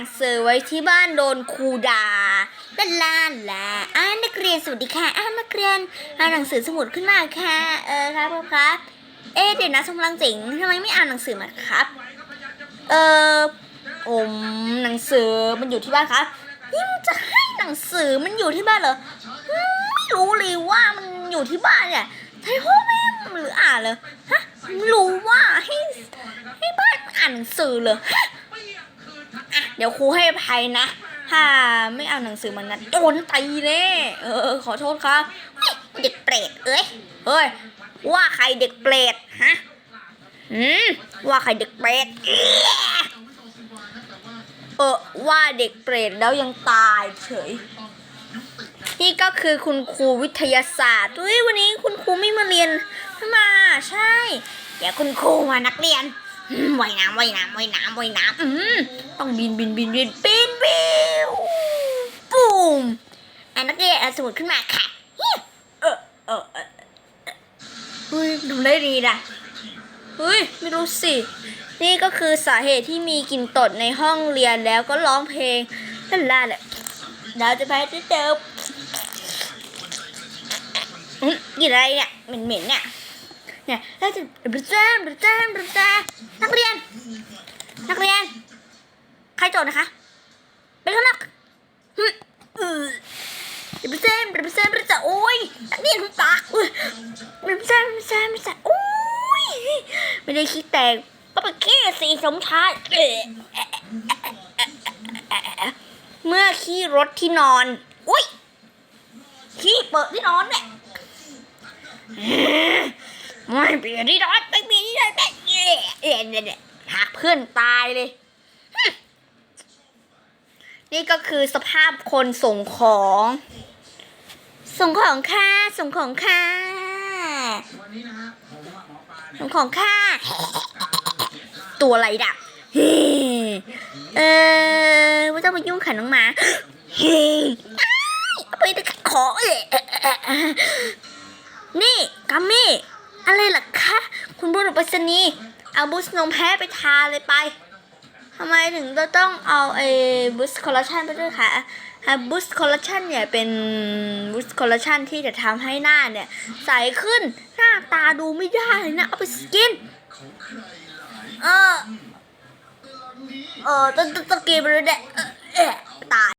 ังสือไว้ที่บ้านโดนครูด่าด้านล่างละอ่านักเรียนสวัสดีค่ะอ่านักเรียนอ่านหนังสือสมุดขึ้นมาค่ะ เออครับครับ เอ๊เดี๋ยวนะสมรังสิงทำไมไม่อ่านหนังสือมาครับ เอออมหนังสือมันอยู่ที่บ้านครับยิ่งจะให้หนังสือมันอยู่ที่บ้านเหรอไม่รู้เลยว่ามันอยู่ที่บ้านเนี่ยใช่พ่อแม่หรืออ่านเลยฮะรู้ว่าให้ให้บ้านอ่านหนังสือเลยฮะอะ เดี๋ยวครูให้อภัยนะ ถ้าไม่เอาหนังสือมันนั้นโดนตีแน่เออเออ ขอโทษครับเด็กเปรตเอ้ยเฮ้ยว่าใครเด็กเปรตฮะอืมว่าใครเด็กเปรตเออว่าเด็กเปรตแล้วยังตายเฉยนี่ก็คือคุณครูวิทยาศาสตร์เฮ้ยวันนี้คุณครูไม่มาเรียนมาใช่ เดี๋ยวคุณครูมานักเรียน ว่ายน้ำว่ายน้ำว่ายน้ำว่ายน้ำอืมต้องบินบินบินบินบินบิวปูมอะนักเรียนเอาสมุดขึ้นมาค่ะเฮ้ยเออเออเออเฮ้ยทำได้ดีนะเฮ้ยไม่รู้สิ นี่ก็คือสาเหตุที่มีกลิ่นตดในห้องเรียนแล้วก็ร้องเพลงล่นล่าแหละเราจะไปที่เดิมอืมกลินอะไรเนี่ยเหม็นๆเนี่ย เนี่ยเราจะบรจ้าบรจ้าบรจ้านักเรียน นักเรียน ใครโจทย์นะคะ เป็นข้างนอกหึเออบรจ้าบรจ้าบรจ้าโอ้ยนักเรียนคุณปากอุ้ยบรจ้าบรจ้าบรจ้าโอ้ยไม่ได้คิดแต่ก็ไปขี้สีสมชายเอ่อเมื่อขี้รถที่นอน อุ้ยขี้เปิดที่นอนเนี่ย ไม่เปลี่ยนที่นอนไม่เปลี่ยนที่นอนไม่เอ๊ะเอ๊ะเนี่ยเนี่ยหักเพื่อนตายเลย นี่ก็คือสภาพคนส่งของ ส่งของค่ะส่งของค่ะส่งของค่ะตัวอะไรดับเออไม่ต้องมายุ่งขันน้องหมาเฮ้ยไปแต่ขอเอ๊ะเอ๊ะเอ๊ะเอ๊ะนี่กัมมี่ อะไรล่ะคะ คุณบุรุษ ไปรษณีย์เอาบูสนมแพ้ไปทาเลยไปทำไมถึงเราต้องเอาไอ้บูสคอลลาชันไปด้วยคะบูสคอลลาชันเนี่ยเป็นบูสคอลลาชันที่จะทำให้หน้าเนี่ย ใสขึ้นหน้าตาดูไม่ได้เลยนะ เอาไปสกิน เออ เออต้องต้องต้องกินไปเลยเนี่ยเออเออตาย